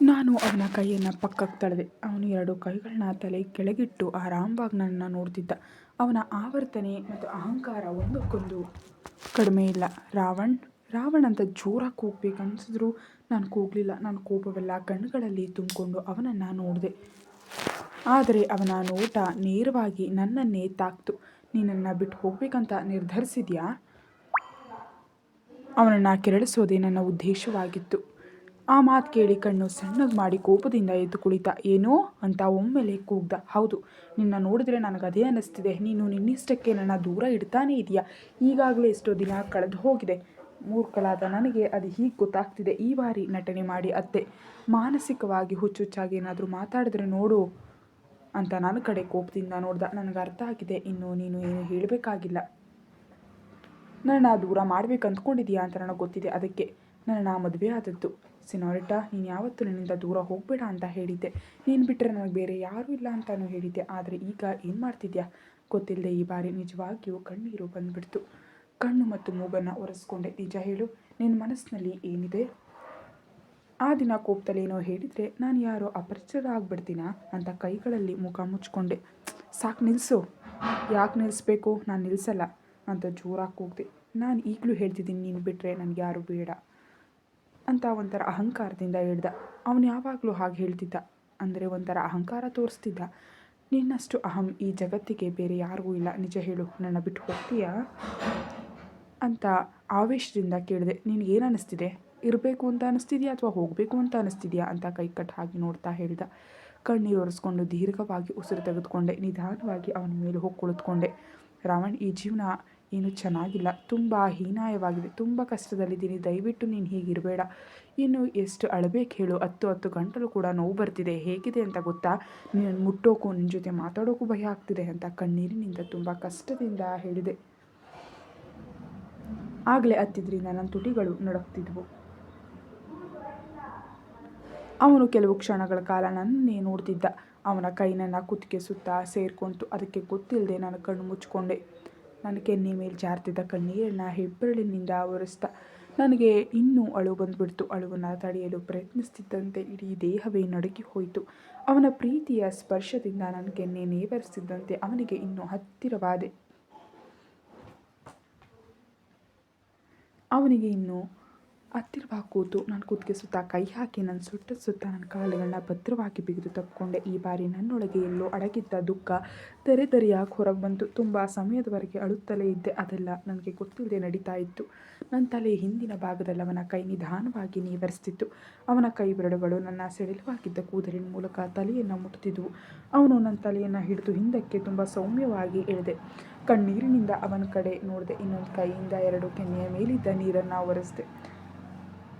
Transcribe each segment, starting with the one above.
ನಾನು ಅವನ ಕೈಯನ್ನು ಪಕ್ಕಕ್ಕೆ ತಳೆದೆ. ಅವನು ಎರಡು ಕೈಗಳನ್ನ ತಲೆ ಕೆಳಗಿಟ್ಟು ಆರಾಮವಾಗಿ ನನ್ನನ್ನು ನೋಡ್ತಿದ್ದ. ಅವನ ಆವರ್ತನೆ ಮತ್ತು ಅಹಂಕಾರ ಒಂದಕ್ಕೊಂದು ಕಡಿಮೆ ಇಲ್ಲ. ರಾವಣ್ ರಾವಣ್ ಅಂತ ಜೋರಾಗಿ ಕೂಗ್ಬೇಕು ಅನಿಸಿದ್ರು ನಾನು ಕೂಗಲಿಲ್ಲ. ನಾನು ಕೋಪವೆಲ್ಲ ಕಣ್ಣುಗಳಲ್ಲಿ ತುಂಬಿಕೊಂಡು ಅವನನ್ನು ನೋಡಿದೆ. ಆದರೆ ಅವನ ನೋಟ ನೇರವಾಗಿ ನನ್ನನ್ನೇ ತಾಕ್ತು. ನೀನನ್ನು ಬಿಟ್ಟು ಹೋಗ್ಬೇಕಂತ ನಿರ್ಧರಿಸಿದ್ಯಾ? ಅವನನ್ನು ಕೆರಳಿಸೋದೇ ನನ್ನ ಉದ್ದೇಶವಾಗಿತ್ತು. ಆ ಮಾತು ಕೇಳಿ ಕಣ್ಣು ಸಣ್ಣದು ಮಾಡಿ ಕೋಪದಿಂದ ಎದ್ದು ಕುಳಿತ. ಏನೋ? ಅಂತ ಒಮ್ಮೆಲೆ ಕೂಗ್ದ. ಹೌದು, ನಿನ್ನ ನೋಡಿದ್ರೆ ಅದೇ ಅನ್ನಿಸ್ತಿದೆ ನೀನು ನಿನ್ನಿಷ್ಟಕ್ಕೆ ನನ್ನ ದೂರ ಇಡ್ತಾನೇ ಇದೆಯಾ? ಈಗಾಗಲೇ ಎಷ್ಟೋ ದಿನ ಕಳೆದು ಹೋಗಿದೆ. ಮೂರ್ಖಳಾದ ನನಗೆ ಅದು ಹೀಗೆ ಗೊತ್ತಾಗ್ತಿದೆ. ಈ ಬಾರಿ ನಟನೆ ಮಾಡಿ ಅತ್ತೆ. ಮಾನಸಿಕವಾಗಿ ಹುಚ್ಚುಚ್ಚಾಗಿ ಏನಾದರೂ ಮಾತಾಡಿದ್ರೆ ನೋಡು ಅಂತ ನನ್ನ ಕಡೆ ಕೋಪದಿಂದ ನೋಡ್ದ. ನನಗೆ ಅರ್ಥ ಆಗಿದೆ. ಇನ್ನು ನೀನು ಏನು ಹೇಳಬೇಕಾಗಿಲ್ಲ. ನನ್ನ ದೂರ ಮಾಡ್ಬೇಕು ಅಂದ್ಕೊಂಡಿದೀಯಾ ಅಂತ ನನಗೆ ಗೊತ್ತಿದೆ. ಅದಕ್ಕೆ ನನ್ನ ಮದುವೆ ಆದದ್ದು. ಸಿನೋರಿಟಾ, ನೀನು ಯಾವತ್ತೂ ನನ್ನಿಂದ ದೂರ ಹೋಗಬೇಡ ಅಂತ ಹೇಳಿದ್ದೆ. ನೀನು ಬಿಟ್ಟರೆ ನನಗೆ ಬೇರೆ ಯಾರೂ ಇಲ್ಲ ಅಂತಲೂ ಹೇಳಿದ್ದೆ. ಆದರೆ ಈಗ ಏನು ಮಾಡ್ತಿದ್ಯಾ? ಗೊತ್ತಿಲ್ಲದೆ ಈ ಬಾರಿ ನಿಜವಾಗಿಯೂ ಕಣ್ಣೀರು ಬಂದುಬಿಡ್ತು. ಕಣ್ಣು ಮತ್ತು ಮೂಗನ್ನು ಒರೆಸ್ಕೊಂಡೆ. ನಿಜ ಹೇಳು ನಿನ್ನ ಮನಸ್ಸಿನಲ್ಲಿ ಏನಿದೆ? ಆ ದಿನ ಕೋಪದಲ್ಲಿ ಏನೋ ಹೇಳಿದರೆ ನಾನು ಯಾರೋ ಅಪರಿಚಿತ ಆಗ್ಬಿಡ್ತೀನಾ ಅಂತ ಕೈಗಳಲ್ಲಿ ಮುಖ ಮುಚ್ಕೊಂಡೆ. ಸಾಕು ನಿಲ್ಲಿಸು ಯಾಕೆ ನಿಲ್ಲಿಸ್ಬೇಕು ನಾನು ನಿಲ್ಲಿಸಲ್ಲ ಅಂತ ಜೋರಾಗಿ ಕೂಗ್ದೆ. ನಾನು ಈಗಲೂ ಹೇಳ್ತಿದ್ದೀನಿ, ನೀನು ಬಿಟ್ಟರೆ ನನಗೆ ಯಾರು ಬೇಡ. ಅಂತ ಒಂಥರ ಅಹಂಕಾರದಿಂದ ಹೇಳ್ದ. ಅವನು ಯಾವಾಗಲೂ ಹಾಗೆ ಹೇಳ್ತಿದ್ದ. ಅಂದರೆ ಒಂಥರ ಅಹಂಕಾರ ತೋರಿಸ್ತಿದ್ದ. ನಿನ್ನಷ್ಟು ಅಹಂ ಈ ಜಗತ್ತಿಗೆ ಬೇರೆ ಯಾರಿಗೂ ಇಲ್ಲ. ನಿಜ ಹೇಳು, ನನ್ನ ಬಿಟ್ಟು ಹೋಗ್ತೀಯಾ? ಅಂತ ಆವೇಶದಿಂದ ಕೇಳಿದೆ. ನಿನಗೇನು ಅನ್ನಿಸ್ತಿದೆ ಇರಬೇಕು ಅಂತ ಅನ್ನಿಸ್ತಿದ್ಯಾ ಅಥವಾ ಹೋಗಬೇಕು ಅಂತ ಅನ್ನಿಸ್ತಿದ್ಯಾ ಅಂತ ಕೈ ಹಾಗೆ ನೋಡ್ತಾ ಹೇಳಿದ. ಕಣ್ಣೀರು ಒರೆಸ್ಕೊಂಡು ದೀರ್ಘವಾಗಿ ಉಸಿರು ತೆಗೆದುಕೊಂಡೆ. ನಿಧಾನವಾಗಿ ಅವನ ಮೇಲೆ ಹೋಗಿ ಕುಳಿತುಕೊಂಡೆ ರಾವಣ್ ಈ ಜೀವನ ಏನು ಚೆನ್ನಾಗಿಲ್ಲ. ತುಂಬ ಹೀನಾಯವಾಗಿದೆ ತುಂಬ ಕಷ್ಟದಲ್ಲಿದ್ದೀನಿ. ದಯವಿಟ್ಟು ನೀನು ಹೀಗಿರಬೇಡ. ಇನ್ನು ಎಷ್ಟು ಅಳಬೇಕು ಹೇಳು. ಹತ್ತು ಹತ್ತು ಗಂಟಲು ಕೂಡ ನೋವು ಬರ್ತಿದೆ. ಹೇಗಿದೆ ಅಂತ ಗೊತ್ತಾ? ನೀನು ಮುಟ್ಟೋಕ್ಕೂ ನಿನ್ನ ಜೊತೆ ಮಾತಾಡೋಕ್ಕೂ ಭಯ ಆಗ್ತಿದೆ ಅಂತ ಕಣ್ಣೀರಿನಿಂದ ತುಂಬ ಕಷ್ಟದಿಂದ ಹೇಳಿದೆ. ಆಗಲೇ ಹತ್ತಿದ್ರಿಂದ ನನ್ನ ತುಟಿಗಳು ನಡುಕ್ತಿದ್ವು. ಅವನು ಕೆಲವು ಕ್ಷಣಗಳ ಕಾಲ ನನ್ನೇ ನೋಡ್ತಿದ್ದ. ಅವನ ಕೈ ನನ್ನ ಕುತ್ತಿಗೆ ಸುತ್ತ ಸೇರ್ಕೊಂತು. ಅದಕ್ಕೆ ಗೊತ್ತಿಲ್ಲದೆ ನಾನು ಕಣ್ಣು ಮುಚ್ಕೊಂಡೆ ನನ್ನ ಕೆನ್ನೆ ಮೇಲೆ ಜಾರ್ತಿದ್ದ ಕಣ್ಣೀರನ್ನು ಹೆಬ್ಬೆರಳಿನಿಂದ ಒರೆಸ್ತಾ ನನಗೆ ಇನ್ನೂ ಅಳು ಬಂದುಬಿಡ್ತು. ಅಳುವನ್ನು ತಡೆಯಲು ಪ್ರಯತ್ನಿಸ್ತಿದ್ದಂತೆ ಇಡೀ ದೇಹವೇ ನಡುಗಿ ಹೋಯಿತು. ಅವನ ಪ್ರೀತಿಯ ಸ್ಪರ್ಶದಿಂದ ನನ್ನ ಕೆನ್ನೆ ನೇವರಿಸಿದ್ದಂತೆ ಅವನಿಗೆ ಇನ್ನೂ ಹತ್ತಿರವಾದೆ. ಅವನಿಗೆ ಇನ್ನೂ ಹತ್ತಿರವಾಗಿ ಕೂತು ನಾನು ಕುತ್ತಿಗೆ ಸುತ್ತ ಕೈ ಹಾಕಿ ನನ್ನ ಸುಟ್ಟ ಸುತ್ತ ನನ್ನ ಕಾಲುಗಳನ್ನ ಭದ್ರವಾಗಿ ಬಿಗಿದು ತಕ್ಕೊಂಡೆ. ಈ ಬಾರಿ ನನ್ನೊಳಗೆ ಎಲ್ಲೋ ಅಡಗಿದ್ದ ದುಃಖ ತೆರೆ ತೆರೆಯಾಗಿ ಹೊರಗೆ ಬಂತು ತುಂಬ ಸಮಯದವರೆಗೆ ಅಳುತ್ತಲೇ ಇದ್ದೆ. ಅದೆಲ್ಲ ನನಗೆ ಗೊತ್ತಿಲ್ಲದೆ ನಡೀತಾ ಇತ್ತು. ನನ್ನ ತಲೆ ಹಿಂದಿನ ಭಾಗದಲ್ಲಿ ಅವನ ಕೈ ನಿಧಾನವಾಗಿ ನೀವರಿಸ್ತಿತ್ತು. ಅವನ ಕೈ ಬೆರಳುಗಳು ನನ್ನ ಸೆಳೆಲುವಾಗಿದ್ದ ಕೂದಲಿನ ಮೂಲಕ ತಲೆಯನ್ನು ಮುಟ್ಟುತ್ತಿದ್ದವು ಅವನು ನನ್ನ ತಲೆಯನ್ನು ಹಿಡಿದು ಹಿಂದಕ್ಕೆ ತುಂಬ ಸೌಮ್ಯವಾಗಿ ಎಳೆದೆ. ಕಣ್ಣೀರಿನಿಂದ ಅವನ ಕಡೆ ನೋಡಿದೆ, ಇನ್ನೊಂದು ಕೈಯಿಂದ ಎರಡು ಕೆನ್ನೆಯ ಮೇಲಿದ್ದ ನೀರನ್ನು ಒರೆಸಿದೆ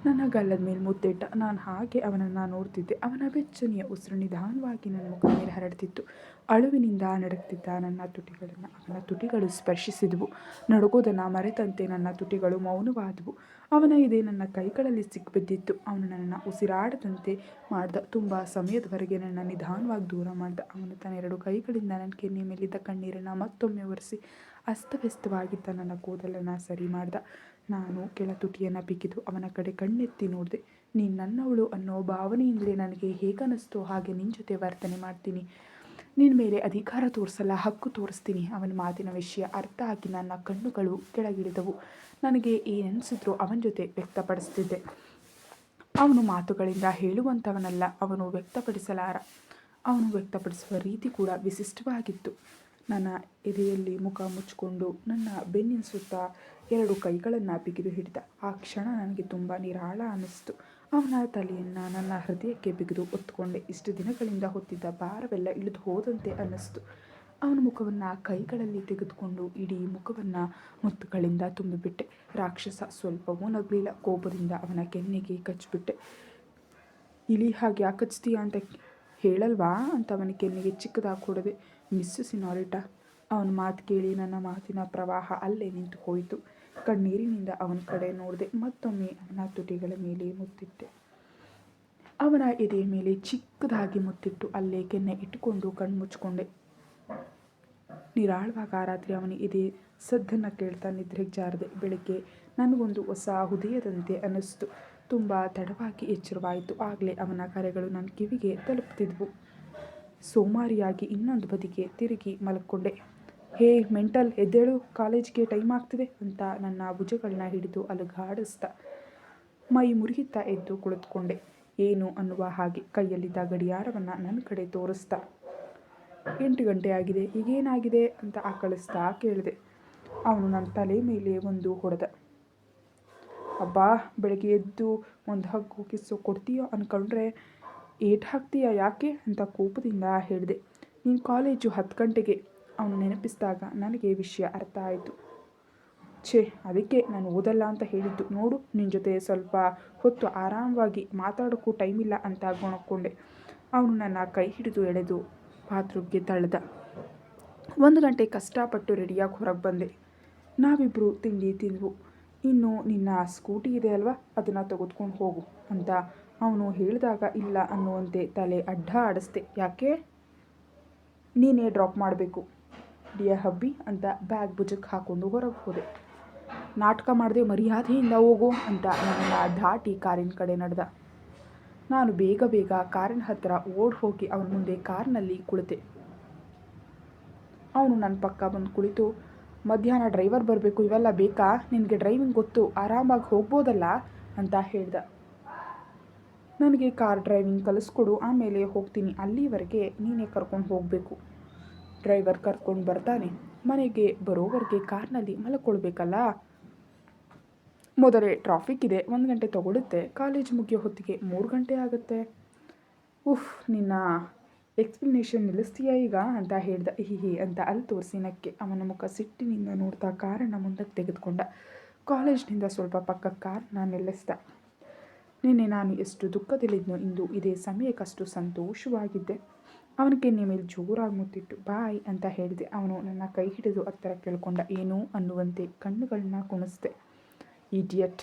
ನನ್ನ ಗಲ್ಲದ ಮೇಲೆ ಮುತ್ತಿಟ್ಟ ನಾನು ಹಾಗೆ ಅವನನ್ನು ನೋಡ್ತಿದ್ದೆ. ಅವನ ಬೆಚ್ಚನೆಯ ಉಸಿರು ನಿಧಾನವಾಗಿ ನನ್ನ ಮುಖ ಮೇಲೆ ಹರಡ್ತಿತ್ತು. ಅಳುವಿನಿಂದ ನಡುಕ್ತಿದ್ದ ನನ್ನ ತುಟಿಗಳನ್ನು ಅವನ ತುಟಿಗಳು ಸ್ಪರ್ಶಿಸಿದವು. ನಡುಗೋದನ್ನು ಮರೆತಂತೆ ನನ್ನ ತುಟಿಗಳು ಮೌನವಾದವು. ಅವನ ಇದೆ ನನ್ನ ಕೈಗಳಲ್ಲಿ ಸಿಕ್ಕಿಬಿದ್ದಿತ್ತು ಅವನು ನನ್ನನ್ನು ಉಸಿರಾಡದಂತೆ ಮಾಡ್ದ. ತುಂಬ ಸಮಯದವರೆಗೆ ನನ್ನ ನಿಧಾನವಾಗಿ ದೂರ ಮಾಡ್ದ. ಅವನು ತನ್ನ ಎರಡು ಕೈಗಳಿಂದ ನನ್ನ ಕೆನ್ನೆ ಮೇಲಿದ್ದ ಕಣ್ಣೀರನ್ನು ಮತ್ತೊಮ್ಮೆ ಒರೆಸಿ ಅಸ್ತವ್ಯಸ್ತವಾಗಿದ್ದ ನನ್ನ ಕೂದಲನ್ನು ಸರಿ ಮಾಡ್ದ. ನಾನು ಕೆಳ ತುಟಿಯನ್ನು ಬಿಗಿದು ಅವನ ಕಡೆ ಕಣ್ಣೆತ್ತಿ ನೋಡಿದೆ, ನೀನು ನನ್ನವಳು ಅನ್ನೋ ಭಾವನೆಯಿಂದಲೇ ನನಗೆ ಹೇಗನ್ನಿಸ್ತೋ ಹಾಗೆ ನಿನ್ನ ಜೊತೆ ವರ್ತನೆ ಮಾಡ್ತೀನಿ. ನಿನ್ನ ಮೇಲೆ ಅಧಿಕಾರ ತೋರಿಸಲ್ಲ, ಹಕ್ಕು ತೋರಿಸ್ತೀನಿ. ಅವನ ಮಾತಿನ ವಿಷಯ ಅರ್ಥ ಆಗಿ ನನ್ನ ಕಣ್ಣುಗಳು ಕೆಳಗಿಳಿದವು. ನನಗೆ ಏನಿಸಿದ್ರು ಅವನ ಜೊತೆ ವ್ಯಕ್ತಪಡಿಸ್ತಿದ್ದೆ. ಅವನು ಮಾತುಗಳಿಂದ ಹೇಳುವಂಥವನಲ್ಲ ಅವನು ವ್ಯಕ್ತಪಡಿಸಲಾರ. ಅವನು ವ್ಯಕ್ತಪಡಿಸುವ ರೀತಿ ಕೂಡ ವಿಶಿಷ್ಟವಾಗಿತ್ತು. ನನ್ನ ಎದೆಯಲ್ಲಿ ಮುಖ ಮುಚ್ಚಿಕೊಂಡು ನನ್ನ ಬೆನ್ನಿನ ಸುತ್ತ ಎರಡು ಕೈಗಳನ್ನು ಬಿಗಿದು ಹಿಡಿದ. ಆ ಕ್ಷಣ ನನಗೆ ತುಂಬ ನಿರಾಳ ಅನ್ನಿಸ್ತು. ಅವನ ತಲೆಯನ್ನು ನನ್ನ ಹೃದಯಕ್ಕೆ ಬಿಗಿದು ಒತ್ತುಕೊಂಡೆ ಇಷ್ಟು ದಿನಗಳಿಂದ ಹೊತ್ತಿದ್ದ ಭಾರವೆಲ್ಲ ಇಳಿದು ಹೋದಂತೆ ಅನ್ನಿಸ್ತು. ಅವನ ಮುಖವನ್ನು ಕೈಗಳಲ್ಲಿ ತೆಗೆದುಕೊಂಡು ಇಡೀ ಮುಖವನ್ನು ಮುತ್ತುಗಳಿಂದ ತುಂಬಿಬಿಟ್ಟೆ. ರಾಕ್ಷಸ ಸ್ವಲ್ಪವೂ ನಗಲಿಲ್ಲ. ಕೋಪದಿಂದ ಅವನ ಕೆನ್ನೆಗೆ ಕಚ್ಚಿಬಿಟ್ಟೆ. ಇಲಿ ಹಾಗೆ ಯಾಕೆ ಅಂತ ಹೇಳಲ್ವಾ ಅಂತ ಅವನ ಕೆನ್ನೆಗೆ ಚಿಕ್ಕದಾಗಿ ಕೊಡದೆ ಮಿಸ್ಸು ಅವನ ಮಾತು ಕೇಳಿ ನನ್ನ ಮಾತಿನ ಪ್ರವಾಹ ಅಲ್ಲೇ ನಿಂತು ಹೋಯಿತು. ಕಣ್ಣೀರಿನಿಂದ ಅವನ ಕಡೆ ನೋಡಿದೆ ಮತ್ತೊಮ್ಮೆ ಅವನ ತುಟಿಗಳ ಮೇಲೆ ಮುತ್ತಿಟ್ಟೆ. ಅವನ ಎದೆಯ ಮೇಲೆ ಚಿಕ್ಕದಾಗಿ ಮುತ್ತಿಟ್ಟು ಅಲ್ಲೇ ಕೆನ್ನೆ ಇಟ್ಟುಕೊಂಡು ಕಣ್ಣು ಮುಚ್ಕೊಂಡೆ ನಿರಾಳವಾಗ ಆ ರಾತ್ರಿ ಅವನ ಎದೆ ಸದ್ದನ್ನು ಕೇಳ್ತಾ ನಿದ್ರೆಗೆ ಜಾರದೆ ಬೆಳಗ್ಗೆ ನನಗೊಂದು ಹೊಸ ಹೃದಯದಂತೆ ಅನ್ನಿಸ್ತು. ತುಂಬ ತಡವಾಗಿ ಎಚ್ಚರವಾಯಿತು. ಆಗಲೇ ಅವನ ಕರೆಗಳು ನನ್ನ ಕಿವಿಗೆ ತಲುಪ್ತಿದ್ವು. ಸೋಮಾರಿಯಾಗಿ ಇನ್ನೊಂದು ಬದಿಗೆ ತಿರುಗಿ ಮಲಕ್ಕೊಂಡೆ ಹೇ, ಮೆಂಟಲ್ ಎದ್ದೇಳು, ಕಾಲೇಜ್ಗೆ ಟೈಮ್ ಆಗ್ತಿದೆ ಅಂತ ನನ್ನ ಭುಜಗಳನ್ನ ಹಿಡಿದು ಅಲುಗಾಡಿಸ್ತ ಮೈ ಮುರಿಯುತ್ತಾ ಎದ್ದು ಕುಳಿತುಕೊಂಡೆ. ಏನು ಅನ್ನುವ ಹಾಗೆ ಕೈಯಲ್ಲಿದ್ದ ಗಡಿಯಾರವನ್ನು ನನ್ನ ಕಡೆ ತೋರಿಸ್ತ ಎಂಟು ಗಂಟೆ ಆಗಿದೆ, ಈಗೇನಾಗಿದೆ ಅಂತ ಆಕಳಿಸ್ತಾ ಕೇಳಿದೆ. ಅವನು ನನ್ನ ತಲೆ ಮೇಲೆ ಒಂದು ಹೊಡೆದ. ಅಬ್ಬಾ, ಬೆಳಗ್ಗೆ ಎದ್ದು ಒಂದು ಹಗ್ಗು ಕಿಸ್ಸು ಕೊಡ್ತೀಯೋ ಅಂದ್ಕೊಂಡ್ರೆ ಏಟ್ ಹಾಕ್ತೀಯ ಯಾಕೆ ಅಂತ ಕೋಪದಿಂದ ಹೇಳಿದೆ. ನೀನು ಕಾಲೇಜು ಹತ್ತು ಗಂಟೆಗೆ. ಅವನು ನೆನಪಿಸಿದಾಗ ನನಗೆ ವಿಷಯ ಅರ್ಥ ಆಯಿತು. ಛೇ, ಅದಕ್ಕೆ ನಾನು ಓದಲ್ಲ ಅಂತ ಹೇಳಿದ್ದು. ನೋಡು ನಿನ್ನ ಜೊತೆ ಸ್ವಲ್ಪ ಹೊತ್ತು ಆರಾಮವಾಗಿ ಮಾತಾಡೋಕ್ಕೂ ಟೈಮ್ ಇಲ್ಲ ಅಂತ ಗೊಣಕ್ಕೊಂಡೆ. ಅವನು ನನ್ನ ಕೈ ಹಿಡಿದು ಎಳೆದು ಬಾತ್ರೂಮ್ಗೆ ತಳ್ಳಿದ ಒಂದು ಗಂಟೆ ಕಷ್ಟಪಟ್ಟು ರೆಡಿಯಾಗಿ ಹೊರಗೆ ಬಂದೆ. ನಾವಿಬ್ಬರು ತಿಂಡಿ ತಿಂದವು. ಇನ್ನು ನಿನ್ನ ಸ್ಕೂಟಿ ಇದೆ ಅಲ್ವಾ? ಅದನ್ನು ತೆಗೆದುಕೊಂಡು ಹೋಗು ಅಂತ ಅವನು ಹೇಳಿದಾಗ, ಇಲ್ಲ ಅನ್ನುವಂತೆ ತಲೆ ಅಡ್ಡ ಆಡಿಸ್ದೆ ಯಾಕೆ? ನೀನೇ ಡ್ರಾಪ್ ಮಾಡಬೇಕು. ಡಿಯ ಹಬ್ಬಿ ಅಂತ ಬ್ಯಾಗ್ ಭುಜಕ್ಕೆ ಹಾಕ್ಕೊಂಡು ಹೊರಗೆ ಹೋದೆ. ನಾಟಕ ಮಾಡದೆ ಮರ್ಯಾದೆಯಿಂದ ಹೋಗು ಅಂತ ನನ್ನ ದಾಟಿ ಕಾರಿನ ಕಡೆ ನಡೆದ. ನಾನು ಬೇಗ ಬೇಗ ಕಾರಿನ ಹತ್ತಿರ ಓಡ್ ಹೋಗಿ ಅವನ ಮುಂದೆ ಕಾರ್ನಲ್ಲಿ ಕುಳಿತೆ. ಅವನು ನನ್ನ ಪಕ್ಕ ಬಂದು ಕುಳಿತು, ಮಧ್ಯಾಹ್ನ ಡ್ರೈವರ್ ಬರಬೇಕು, ಇವೆಲ್ಲ ಬೇಕಾ? ನಿನಗೆ ಡ್ರೈವಿಂಗ್ ಗೊತ್ತು, ಆರಾಮಾಗಿ ಹೋಗ್ಬೋದಲ್ಲ? ಅಂತ ಹೇಳ್ದ. ನನಗೆ ಕಾರ್ ಡ್ರೈವಿಂಗ್ ಕಲಿಸ್ಕೊಡು, ಆಮೇಲೆ ಹೋಗ್ತೀನಿ. ಅಲ್ಲಿವರೆಗೆ ನೀನೇ ಕರ್ಕೊಂಡು ಹೋಗಬೇಕು. ಡ್ರೈವರ್ ಕರ್ಕೊಂಡು ಬರ್ತಾನೆ. ಮನೆಗೆ ಬರೋವರೆಗೆ ಕಾರ್ನಲ್ಲಿ ಮಲ್ಕೊಳ್ಬೇಕಲ್ಲ? ಮೊದಲೇ ಟ್ರಾಫಿಕ್ ಇದೆ, ಒಂದು ಗಂಟೆ ತಗೊಳುತ್ತೆ. ಕಾಲೇಜ್ ಮುಗಿಯೋ ಹೊತ್ತಿಗೆ ಮೂರು ಗಂಟೆ ಆಗುತ್ತೆ. ಉಫ್, ನಿನ್ನ ಎಕ್ಸ್ಪ್ಲನೇಷನ್ ನಿಲ್ಲಿಸ್ತೀಯಾ ಈಗ? ಅಂತ ಹೇಳ್ದ. ಹಿ ಅಂತ ಅಲ್ಲಿ ತೋರಿಸಿ ನಕ್ಕೆ. ಅವನ ಮುಖ ಸಿಟ್ಟಿನಿಂದ ನೋಡ್ತಾ ಕಾರನ್ನು ಮುಂದಕ್ಕೆ ತೆಗೆದುಕೊಂಡ. ಕಾಲೇಜ್ನಿಂದ ಸ್ವಲ್ಪ ಪಕ್ಕ ಕಾರನ್ನ ನಿಲ್ಲಿಸ್ದ. ನಿನ್ನೆ ನಾನು ಎಷ್ಟು ದುಃಖದಲ್ಲಿದ್ದು ಇಂದು ಇದೇ ಸಮಯಕ್ಕಷ್ಟು ಸಂತೋಷವಾಗಿದ್ದೆ. ಅವನಿಗೆ ಮೇಲೆ ಜೋರಾಗಿ ಮುತ್ತಿಟ್ಟು, ಬಾಯ್ ಅಂತ ಹೇಳಿದೆ. ಅವನು ನನ್ನ ಕೈ ಹಿಡಿದು ಹತ್ತಿರ ಕೇಳ್ಕೊಂಡ, ಏನು? ಅನ್ನುವಂತೆ ಕಣ್ಣುಗಳನ್ನ ಕುಣಿಸಿದೆ. ಇಡಿಯಟ್.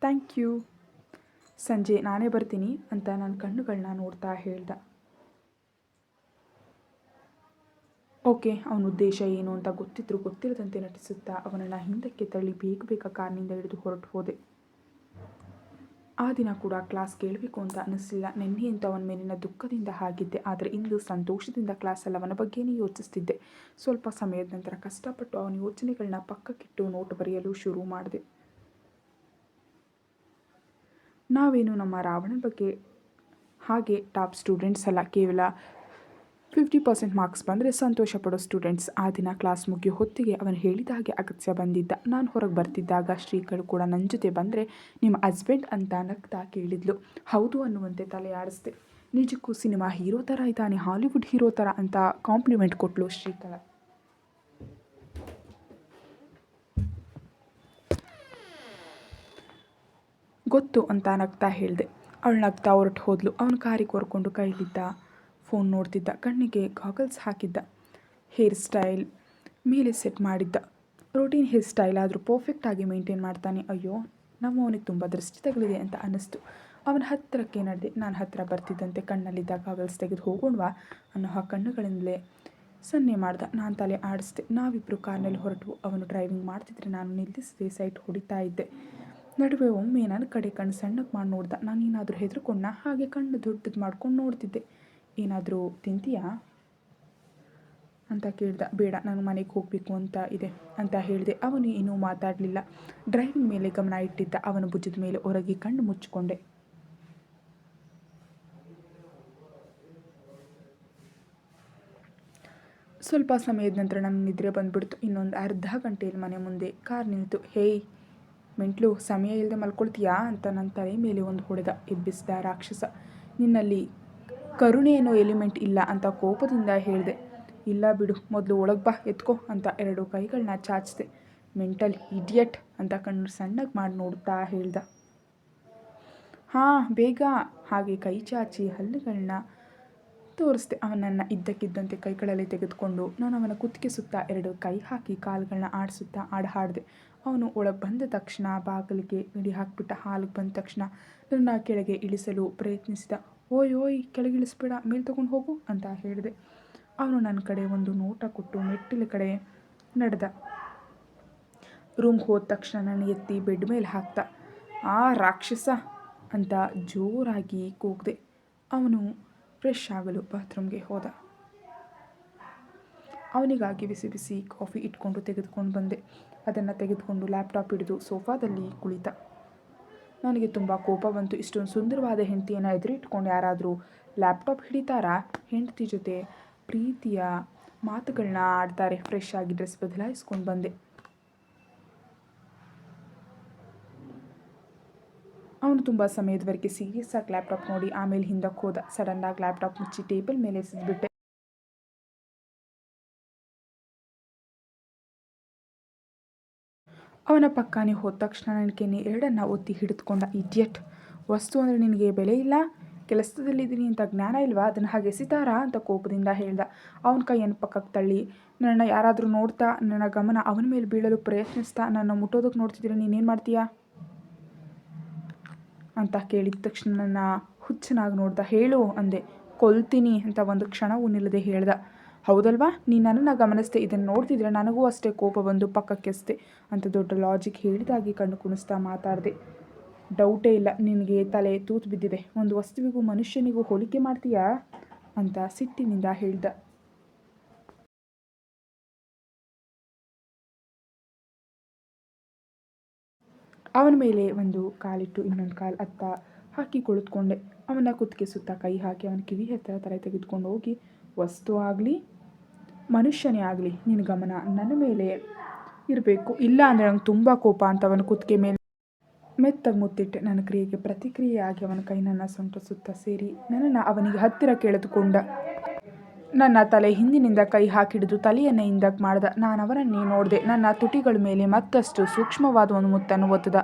Thank you. ಸಂಜೆ ನಾನೇ ಬರ್ತೀನಿ ಅಂತ ನನ್ನ ಕಣ್ಣುಗಳನ್ನ ನೋಡ್ತಾ ಹೇಳ್ದ. ಓಕೆ, ಅವನ ಉದ್ದೇಶ ಏನು ಅಂತ ಗೊತ್ತಿದ್ರು ಗೊತ್ತಿರದಂತೆ ನಟಿಸುತ್ತಾ ಅವನನ್ನು ಹಿಂದಕ್ಕೆ ತಳ್ಳಿ ಬೇಗ ಬೇಗ ಕಾರ್ನಿಂದ ಹಿಡಿದು ಹೊರಟು ಹೋದೆ. ಆ ದಿನ ಕೂಡ ಕ್ಲಾಸ್ ಕೇಳಬೇಕು ಅಂತ ಅನ್ನಿಸಲಿಲ್ಲ. ಅಂತ ಅವನ ಮೇಲಿನ ದುಃಖದಿಂದ ಹಾಗಿದ್ದೆ. ಆದರೆ ಇಂದು ಸಂತೋಷದಿಂದ ಕ್ಲಾಸಲ್ಲಿ ಅವನ ಬಗ್ಗೆನೇ ಯೋಚಿಸ್ತಿದ್ದೆ. ಸ್ವಲ್ಪ ಸಮಯದ ನಂತರ ಕಷ್ಟಪಟ್ಟು ಅವನ ಯೋಚನೆಗಳನ್ನ ಪಕ್ಕಕ್ಕಿಟ್ಟು ನೋಟ್ ಬರೆಯಲು ಶುರು ಮಾಡಿದೆ. ನಾವೇನು ನಮ್ಮ ರಾವಣನ ಬಗ್ಗೆ ಹಾಗೆ ಟಾಪ್ ಸ್ಟೂಡೆಂಟ್ಸ್ ಅಲ್ಲ ಕೇವಲ ಫಿಫ್ಟಿ ಪರ್ಸೆಂಟ್ ಮಾರ್ಕ್ಸ್ ಬಂದರೆ ಸಂತೋಷ ಪಡೋ ಸ್ಟೂಡೆಂಟ್ಸ್. ಆ ದಿನ ಕ್ಲಾಸ್ ಮುಗಿಯೋ ಹೊತ್ತಿಗೆ ಅವನು ಹೇಳಿದ ಹಾಗೆ ಅಗತ್ಯ ಬಂದಿದ್ದ. ನಾನು ಹೊರಗೆ ಬರ್ತಿದ್ದಾಗ ಶ್ರೀಗಳು ಕೂಡ ನನ್ನ ಜೊತೆ ಬಂದರೆ ನಿಮ್ಮ ಹಸ್ಬೆಂಡ್ ಅಂತ ನಗ್ತಾ ಕೇಳಿದ್ಲು. ಹೌದು ಅನ್ನುವಂತೆ ತಲೆ ಆಡಿಸ್ದೆ. ನಿಜಕ್ಕೂ ಸಿನಿಮಾ ಹೀರೋ ಥರ ಇದ್ದಾನೆ, ಹಾಲಿವುಡ್ ಹೀರೋ ಥರ ಅಂತ ಕಾಂಪ್ಲಿಮೆಂಟ್ ಕೊಟ್ಟಳು ಶ್ರೀಕಳ ಗೊತ್ತು ಅಂತ ನಗ್ತಾ ಹೇಳಿದೆ. ಅವಳು ನಗ್ತಾ ಹೊರಟು ಹೋದ್ಲು. ಅವನ ಕಾರಿಗೆ ಕೊರ್ಕೊಂಡು ಕೈಲಿದ್ದ ಫೋನ್ ನೋಡ್ತಿದ್ದ, ಕಣ್ಣಿಗೆ ಗಾಗಲ್ಸ್ ಹಾಕಿದ್ದ ಹೇರ್ ಸ್ಟೈಲ್ ಮೇಲೆ ಸೆಟ್ ಮಾಡಿದ್ದ. ರೋಟೀನ್ ಹೇರ್ ಸ್ಟೈಲ್ ಆದರೂ ಪರ್ಫೆಕ್ಟಾಗಿ ಮೇಂಟೈನ್ ಮಾಡ್ತಾನೆ. ಅಯ್ಯೋ, ನಮ್ಮ ಅವನಿಗೆ ತುಂಬ ದೃಷ್ಟಿ ತಗಲಿದೆ ಅಂತ ಅನ್ನಿಸ್ತು. ಅವನ ಹತ್ತಿರಕ್ಕೆ ನಡೆದೆ, ನಾನು ಹತ್ತಿರ ಬರ್ತಿದ್ದಂತೆ ಕಣ್ಣಲ್ಲಿದ್ದ ಗಾಗಲ್ಸ್ ತೆಗೆದು ಹೋಗೋಣವಾ ಅನ್ನೋ ಆ ಕಣ್ಣುಗಳಿಂದಲೇ ಸನ್ನೆ ಮಾಡ್ದ. ನಾನು ತಲೆ ಆಡಿಸ್ದೆ. ನಾವಿಬ್ಬರು ಕಾರ್ನಲ್ಲಿ ಹೊರಟು, ಅವನು ಡ್ರೈವಿಂಗ್ ಮಾಡ್ತಿದ್ರೆ ನಾನು ನಿಲ್ಲಿಸಿದೆ ಸೈಟ್ ಹೊಡಿತಾ ಇದ್ದೆ. ನಡುವೆ ಒಮ್ಮೆ ನನ್ನ ಕಡೆ ಕಣ್ಣು ಸಣ್ಣಕ್ಕೆ ಮಾಡಿ ನೋಡ್ದ. ನಾನು ಏನಾದರೂ ಹೆದರ್ಕೊಂಡ ಹಾಗೆ ಕಣ್ಣು ದೊಡ್ಡದು ಮಾಡ್ಕೊಂಡು ನೋಡ್ತಿದ್ದೆ. ಏನಾದರೂ ತಿಂತೀಯಾ? ಅಂತ ಕೇಳ್ದ, ಬೇಡ, ನಾನು ಮನೆಗೆ ಹೋಗಬೇಕು ಅಂತ ಇದೆ ಅಂತ ಹೇಳಿದೆ. ಅವನು ಏನೂ ಮಾತಾಡಲಿಲ್ಲ. ಡ್ರೈವಿಂಗ್ ಮೇಲೆ ಗಮನ ಇಟ್ಟಿದ್ದ. ಅವನ ಭುಜದ ಮೇಲೆ ಹೊರಗೆ ಕಣ್ಣು ಮುಚ್ಚಿಕೊಂಡೆ. ಸ್ವಲ್ಪ ಸಮಯದ ನಂತರ ನನ್ನ ನಿದ್ರೆ ಬಂದುಬಿಡ್ತು. ಇನ್ನೊಂದು ಅರ್ಧ ಗಂಟೆಯಲ್ಲಿ ಮನೆ ಮುಂದೆ ಕಾರ್ ನಿಂತು ಹೇಯ್ ಮೆಂಟ್ಲು, ಸಮಯ ಇಲ್ಲದೆ ಮಲ್ಕೊಳ್ತೀಯಾ? ಅಂತ ನನ್ನ ತಲೆ ಮೇಲೆ ಒಂದು ಹೊಡೆದ. ಎಬ್ಬಿಸಿದ ರಾಕ್ಷಸ. ನಿನ್ನಲ್ಲಿ ಕರುಣೆ ಅನ್ನೋ ಎಲಿಮೆಂಟ್ ಇಲ್ಲ ಅಂತ ಕೋಪದಿಂದ ಹೇಳಿದೆ. ಇಲ್ಲ ಬಿಡು, ಮೊದಲು ಒಳಗೆ ಬಾ, ಎತ್ಕೋ ಅಂತ ಎರಡು ಕೈಗಳನ್ನ ಚಾಚಿದೆ. ಮೆಂಟಲ್ ಇಡಿಯಟ್ ಅಂತ ಕಣ್ಣು ಸಣ್ಣಗೆ ಮಾಡಿ ನೋಡ್ತಾ ಹೇಳ್ದ. ಹಾಂ, ಬೇಗ ಹಾಗೆ ಕೈ ಚಾಚಿ ಹಲ್ಲುಗಳನ್ನ ತೋರಿಸ್ದೆ. ಅವನನ್ನು ಇದ್ದಕ್ಕಿದ್ದಂತೆ ಕೈಗಳಲ್ಲಿ ತೆಗೆದುಕೊಂಡು ನಾನು ಅವನ ಕುತ್ತಿಗೆ ಸುತ್ತ ಎರಡು ಕೈ ಹಾಕಿ ಕಾಲುಗಳನ್ನ ಆಡಿಸುತ್ತಾ ಆಡ ಹಾಡಿದೆ. ಅವನು ಒಳಗೆ ಬಂದ ತಕ್ಷಣ ಬಾಗಿಲಿಗೆ ಇಡಿ ಹಾಕಿಬಿಟ್ಟ. ಹಾಲಿಗೆ ಬಂದ ತಕ್ಷಣ ನನ್ನ ಕೆಳಗೆ ಇಳಿಸಲು ಪ್ರಯತ್ನಿಸಿದ. ಓಯ್ ಓಯ್, ಕೆಳಗಿಳಿಸ್ಬೇಡ, ಮೇಲೆ ತೊಗೊಂಡು ಹೋಗು ಅಂತ ಹೇಳಿದೆ. ಅವನು ನನ್ನ ಕಡೆ ಒಂದು ನೋಟ ಕೊಟ್ಟು ಮೆಟ್ಟಿಲ ಕಡೆ ನಡೆದ. ರೂಮ್ಗೆ ಹೋದ ತಕ್ಷಣ ನನ್ನ ಎತ್ತಿ ಬೆಡ್ ಮೇಲೆ ಹಾಕ್ತ. ಆ ರಾಕ್ಷಸ ಅಂತ ಜೋರಾಗಿ ಕೂಗಿದೆ. ಅವನು ಫ್ರೆಶ್ ಆಗಲು ಬಾತ್ರೂಮ್ಗೆ ಹೋದ. ಅವನಿಗಾಗಿ ಬಿಸಿ ಬಿಸಿ ಕಾಫಿ ಇಟ್ಕೊಂಡು ತೆಗೆದುಕೊಂಡು ಬಂದೆ. ಅದನ್ನು ತೆಗೆದುಕೊಂಡು ಲ್ಯಾಪ್ಟಾಪ್ ಹಿಡಿದು ಸೋಫಾದಲ್ಲಿ ಕುಳಿತ. ನನಗೆ ತುಂಬ ಕೋಪ ಬಂತು. ಇಷ್ಟೊಂದು ಸುಂದರವಾದ ಹೆಂಡತಿಯನ್ನು ಎದುರಿಟ್ಕೊಂಡು ಯಾರಾದರೂ ಲ್ಯಾಪ್ಟಾಪ್ ಹಿಡಿತಾರಾ? ಹೆಂಡತಿ ಜೊತೆ ಪ್ರೀತಿಯ ಮಾತುಗಳನ್ನ ಆಡ್ತಾರೆ. ಫ್ರೆಶ್ ಆಗಿ ಡ್ರೆಸ್ ಬದಲಾಯಿಸ್ಕೊಂಡು ಬಂದೆ. ಅವನು ತುಂಬ ಸಮಯದವರೆಗೆ ಸೀರಿಯಸ್ ಆಗಿ ಲ್ಯಾಪ್ಟಾಪ್ ನೋಡಿ ಆಮೇಲೆ ಹಿಂದಕ್ಕೆ ಹೋದ. ಸಡನ್ನಾಗಿ ಲ್ಯಾಪ್ಟಾಪ್ ಮುಚ್ಚಿ ಟೇಬಲ್ ಮೇಲೆ ಎಸೆದ್ಬಿಟ್ಟೆ. ಅವನ ಪಕ್ಕನೇ ಹೋದ ತಕ್ಷಣ ನನಗೆ ಎರಡನ್ನ ಒತ್ತಿ ಹಿಡಿದುಕೊಂಡ ಇಡಿಯಟ್. ವಸ್ತು ಅಂದರೆ ನಿನಗೆ ಬೆಲೆ ಇಲ್ಲ, ಕೆಲಸದಲ್ಲಿದ್ದೀನಿ ಅಂತ ಜ್ಞಾನ ಇಲ್ವಾ? ಅದನ್ನು ಹಾಗೆ ಎಸಿತಾರಾ ಅಂತ ಕೋಪದಿಂದ ಹೇಳ್ದ. ಅವನ ಕೈಯನ್ನು ಪಕ್ಕಕ್ಕೆ ತಳ್ಳಿ ನನ್ನ ಯಾರಾದರೂ ನೋಡ್ತಾ, ನನ್ನ ಗಮನ ಅವನ ಮೇಲೆ ಬೀಳಲು ಪ್ರಯತ್ನಿಸ್ತಾ ನನ್ನ ಮುಟ್ಟೋದಕ್ಕೆ ನೋಡ್ತಿದ್ರೆ ನೀನೇನು ಮಾಡ್ತೀಯಾ? ಅಂತ ಕೇಳಿದ ತಕ್ಷಣ ನನ್ನ ಹುಚ್ಚನಾಗಿ ನೋಡ್ದ, ಹೇಳು ಅಂದೆ. ಕೊಲ್ತೀನಿ ಅಂತ ಒಂದು ಕ್ಷಣವೂ ನಿಲ್ಲದೆ ಹೇಳ್ದ. ಹೌದಲ್ವಾ? ನೀನು ನನ್ನನ್ನು ಗಮನಿಸ್ದೆ ಇದನ್ನು ನೋಡ್ತಿದ್ರೆ ನನಗೂ ಅಷ್ಟೇ ಕೋಪ ಬಂದು ಪಕ್ಕಕ್ಕೆಸ್ತೆ ಅಂತ ದೊಡ್ಡ ಲಾಜಿಕ್ ಹೇಳಿದಾಗಿ ಕಣ್ಣು ಕುಣಿಸ್ತಾ ಮಾತಾಡಿದೆ. ಡೌಟೇ ಇಲ್ಲ, ನಿನಗೆ ತಲೆ ತೂತು ಬಿದ್ದಿದೆ. ಒಂದು ವಸ್ತುವಿಗೂ ಮನುಷ್ಯನಿಗೂ ಹೋಲಿಕೆ ಮಾಡ್ತೀಯಾ? ಅಂತ ಸಿಟ್ಟಿನಿಂದ ಹೇಳ್ದ. ಅವನ ಮೇಲೆ ಒಂದು ಕಾಲಿಟ್ಟು ಇನ್ನೊಂದು ಕಾಲು ಅತ್ತ ಹಾಕಿ ಕುಳಿತುಕೊಂಡೆ. ಅವನ ಕುತ್ತಿಗೆ ಸುತ್ತ ಕೈ ಹಾಕಿ ಅವನ ಕಿವಿ ಹತ್ತಿರ ತಲೆ ತೆಗೆದುಕೊಂಡು ಹೋಗಿ ವಸ್ತು ಆಗಲಿ, ಮನುಷ್ಯನೇ ಆಗಲಿ ನಿನ್ನ ಗಮನ ನನ್ನ ಮೇಲೆ ಇರಬೇಕು. ಇಲ್ಲ ಅಂದರೆ ನಂಗೆ ತುಂಬ ಕೋಪ ಅಂತ ಅವನು ಕುತ್ತಿಗೆ ಮೇಲೆ. ಮೆತ್ತಗೆ ಮುತ್ತಿಟ್ಟೆ ನನ್ನ ಕ್ರಿಯೆಗೆ ಪ್ರತಿಕ್ರಿಯೆಯಾಗಿ ಅವನ ಕೈ ನನ್ನ ಸೊಂಟ ಸುತ್ತ ಸೇರಿ ನನ್ನನ್ನು ಅವನಿಗೆ ಹತ್ತಿರ ಕೇಳಿದುಕೊಂಡ. ನನ್ನ ತಲೆ ಹಿಂದಿನಿಂದ ಕೈ ಹಾಕಿಡಿದು ತಲೆಯನ್ನು ಹಿಂದಕ್ಕೆ ಮಾಡ್ದ. ನಾನು ಅವರನ್ನೇ ನೋಡಿದೆ. ನನ್ನ ತುಟಿಗಳ ಮೇಲೆ ಮತ್ತಷ್ಟು ಸೂಕ್ಷ್ಮವಾದ ಒಂದು ಮುತ್ತನ್ನು ಒತ್ತದ.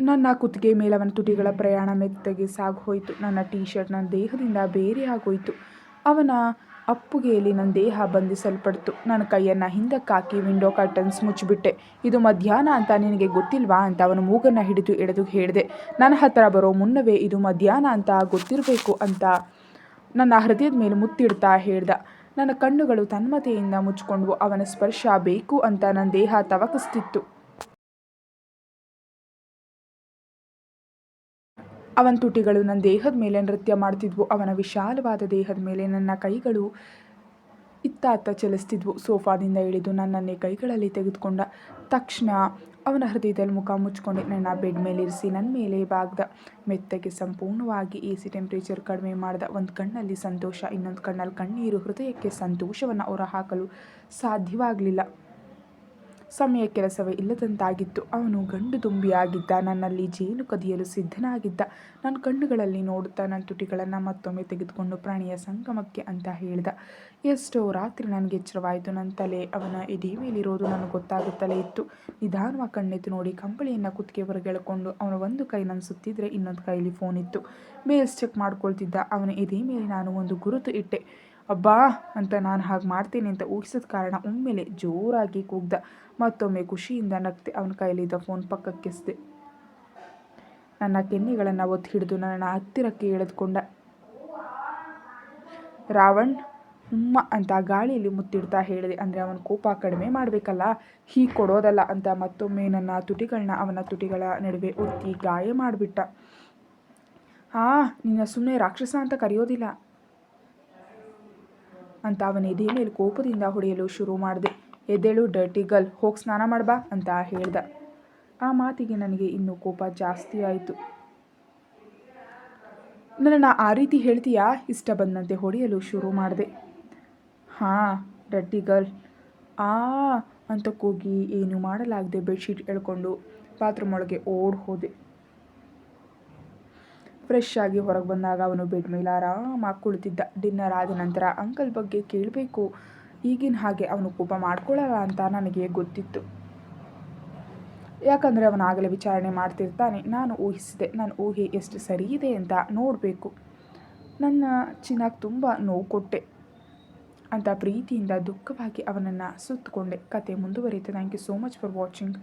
ನನ್ನ ಕುತ್ತಿಗೆ ಮೇಲೆ ಅವನ ತುಟಿಗಳ ಪ್ರಯಾಣ ಮೆತ್ತಗೆ ಸಾಗೋಯಿತು ನನ್ನ ಟೀ ಶರ್ಟ್ ನನ್ನ ದೇಹದಿಂದ ಬೇರೆ ಆಗೋಯಿತು. ಅವನ ಅಪ್ಪುಗೆಯಲ್ಲಿ ನನ್ನ ದೇಹ ಬಂಧಿಸಲ್ಪಡ್ತು. ನನ್ನ ಕೈಯನ್ನು ಹಿಂದಕ್ಕಾಕಿ ವಿಂಡೋ ಕರ್ಟನ್ಸ್ ಮುಚ್ಚಿಬಿಟ್ಟೆ. ಇದು ಮಧ್ಯಾಹ್ನ ಅಂತ ನಿನಗೆ ಗೊತ್ತಿಲ್ವಾ ಅಂತ ಅವನು ಮೂಗನ್ನು ಹಿಡಿದು ಎಳೆದು ಹೇಳಿದೆ. ನನ್ನ ಹತ್ತಿರ ಬರೋ ಮುನ್ನವೇ ಇದು ಮಧ್ಯಾಹ್ನ ಅಂತ ಗೊತ್ತಿರಬೇಕು ಅಂತ ನನ್ನ ಹೃದಯದ ಮೇಲೆ ಮುತ್ತಿಡ್ತಾ ಹೇಳ್ದ. ನನ್ನ ಕಣ್ಣುಗಳು ತನ್ಮತೆಯಿಂದ ಮುಚ್ಚಿಕೊಂಡ್ವು. ಅವನ ಸ್ಪರ್ಶ ಬೇಕು ಅಂತ ನನ್ನ ದೇಹ ತವಕಿಸ್ತಿತ್ತು. ಅವನ ತುಟಿಗಳು ನನ್ನ ದೇಹದ ಮೇಲೆ ನೃತ್ಯ ಮಾಡ್ತಿದ್ವು, ಅವನ ವಿಶಾಲವಾದ ದೇಹದ ಮೇಲೆ ನನ್ನ ಕೈಗಳು ಇತ್ತ ಅತ್ತ ಚಲಿಸ್ತಿದ್ವು. ಸೋಫಾದಿಂದ ಇಳಿದು ನನ್ನನ್ನೇ ಕೈಗಳಲ್ಲಿ ತೆಗೆದುಕೊಂಡ ತಕ್ಷಣ ಅವನ ಹೃದಯದಲ್ಲಿ ಮುಖ ಮುಚ್ಕೊಂಡೆ ನನ್ನ ಬೆಡ್ ಮೇಲೆ ಇರಿಸಿ ನನ್ನ ಮೇಲೆ ಬಾಗ್ದ ಮೆತ್ತಗೆ ಸಂಪೂರ್ಣವಾಗಿ ಎ ಸಿ ಟೆಂಪ್ರೇಚರ್ ಕಡಿಮೆ ಮಾಡಿದ ಒಂದು ಕಣ್ಣಲ್ಲಿ ಸಂತೋಷ, ಇನ್ನೊಂದು ಕಣ್ಣಲ್ಲಿ ಕಣ್ಣೀರು. ಹೃದಯಕ್ಕೆ ಸಂತೋಷವನ್ನು ಹೊರಹಾಕಲು ಸಾಧ್ಯವಾಗಲಿಲ್ಲ. ಸಮಯ ಕೆಲಸವೇ ಇಲ್ಲದಂತಾಗಿತ್ತು. ಅವನು ಗಂಡು ತುಂಬಿಯಾಗಿದ್ದ, ನನ್ನಲ್ಲಿ ಜೇನು ಕದಿಯಲು ಸಿದ್ಧನಾಗಿದ್ದ. ನನ್ನ ಕಣ್ಣುಗಳಲ್ಲಿ ನೋಡುತ್ತಾ ನನ್ನ ತುಟಿಗಳನ್ನು ಮತ್ತೊಮ್ಮೆ ತೆಗೆದುಕೊಂಡು ಪ್ರಾಣಿಯ ಸಂಗಮಕ್ಕೆ ಅಂತ ಹೇಳಿದ. ಎಷ್ಟೋ ರಾತ್ರಿ ನನಗೆ ಎಚ್ಚರವಾಯಿತು. ನನ್ನ ತಲೆ ಅವನ ಎದೆ ಮೇಲಿರೋದು ನನಗೆ ಗೊತ್ತಾಗುತ್ತಲೇ ಇತ್ತು. ನಿಧಾನವಾಗಿ ಕಣ್ಣೆತ್ತು ನೋಡಿ ಕಂಬಳಿಯನ್ನು ಕುತ್ತಿಗೆ ಹೊರಗೆಳ್ಕೊಂಡು ಅವನ ಒಂದು ಕೈ ನನ್ನ ಸುತ್ತಿದ್ರೆ ಇನ್ನೊಂದು ಕೈಲಿ ಫೋನ್ ಇತ್ತು. ಮೇಲ್ಸ್ ಚೆಕ್ ಮಾಡ್ಕೊಳ್ತಿದ್ದ. ಅವನ ಎದೆ ಮೇಲೆ ನಾನು ಒಂದು ಗುರುತು ಇಟ್ಟೆ. ಅಬ್ಬಾ ಅಂತ ನಾನು ಹಾಗೆ ಮಾಡ್ತೀನಿ ಅಂತ ಊಹಿಸಿದ ಕಾರಣ ಒಮ್ಮೆಲೆ ಜೋರಾಗಿ ಕೂಗ್ದ. ಮತ್ತೊಮ್ಮೆ ಖುಷಿಯಿಂದ ನಗ್ತೆ ಅವನ ಕೈಯಲ್ಲಿದ್ದ ಫೋನ್ ಪಕ್ಕಕ್ಕೆಸ್ದೆ. ನನ್ನ ಕೆನ್ನೆಗಳನ್ನು ಒತ್ತಿ ಹಿಡಿದು ನನ್ನ ಹತ್ತಿರಕ್ಕೆ ಎಳೆದುಕೊಂಡ. ರಾವಣ್, ಉಮ್ಮ ಅಂತ ಗಾಳಿಯಲ್ಲಿ ಮುತ್ತಿಡ್ತಾ ಹೇಳಿದೆ. ಅಂದರೆ ಅವನ ಕೋಪ ಕಡಿಮೆ ಮಾಡಬೇಕಲ್ಲ ಹೀಗೆ ಕೊಡೋದಲ್ಲ ಅಂತ ಮತ್ತೊಮ್ಮೆ ನನ್ನ ತುಟಿಗಳನ್ನ ಅವನ ತುಟಿಗಳ ನಡುವೆ ಒತ್ತಿ ಗಾಯ ಮಾಡಿಬಿಟ್ಟ. ಆ, ನಿನ್ನ ಸುಮ್ಮನೆ ರಾಕ್ಷಸ ಅಂತ ಕರೆಯೋದಿಲ್ಲ. ಅಂತ ಅವನ ಎದೆ ಮೇಲೆ ಕೋಪದಿಂದ ಹೊಡೆಯಲು ಶುರು ಮಾಡಿದೆ. ಎದ್ದೇಳು ಡರ್ಟಿ ಗರ್ಲ್ ಹೋಗಿ ಸ್ನಾನ ಮಾಡ್ಬಾ ಅಂತ ಹೇಳ್ದ. ಆ ಮಾತಿಗೆ ನನಗೆ ಇನ್ನೂ ಕೋಪ ಜಾಸ್ತಿ ಆಯಿತು. ನನ್ನನ್ನು ಆ ರೀತಿ ಹೇಳ್ತೀಯಾ? ಇಷ್ಟ ಬಂದಂತೆ ಹೊಡೆಯಲು ಶುರು ಮಾಡಿದೆ. ಹಾಂ ಡರ್ಟಿ ಗರ್ಲ್ ಆ, ಅಂತ ಕೂಗಿ ಏನು ಮಾಡಲಾಗದೆ ಬೆಡ್ಶೀಟ್ ಎಳ್ಕೊಂಡು ಬಾತ್ರೂಮ್ ಒಳಗೆ ಓಡ್ ಹೋದೆ. ಫ್ರೆಶ್ ಆಗಿ ಹೊರಗೆ ಬಂದಾಗ ಅವನು ಬೆಡ್ ಮೇಲೆ ಆರಾಮಾಗಿ ಕುಳಿತಿದ್ದ. ಡಿನ್ನರ್ ಆದ ನಂತರ ಅಂಕಲ್ ಬಗ್ಗೆ ಕೇಳಬೇಕು. ಈಗಿನ ಹಾಗೆ ಅವನು ಕೋಪ ಮಾಡ್ಕೊಳ್ಳಲ್ಲ ಅಂತ ನನಗೆ ಗೊತ್ತಿತ್ತು. ಯಾಕಂದರೆ ಅವನು ಆಗಲೇ ವಿಚಾರಣೆ ಮಾಡ್ತಿರ್ತಾನೆ. ನಾನು ಊಹಿಸಿದೆ ನನ್ನ ಊಹೆ ಎಷ್ಟು ಸರಿ ಇದೆ ಅಂತ ನೋಡಬೇಕು. ನನ್ನ ಚಿನ್ನಾಗಿ ತುಂಬ ನೋವು ಕೊಟ್ಟೆ. ಅಂತ ಪ್ರೀತಿಯಿಂದ ದುಃಖವಾಗಿ ಅವನನ್ನು ಸುತ್ತಕೊಂಡೆ ಕತೆ ಮುಂದುವರಿಯುತ್ತೆ. Thank you so much for watching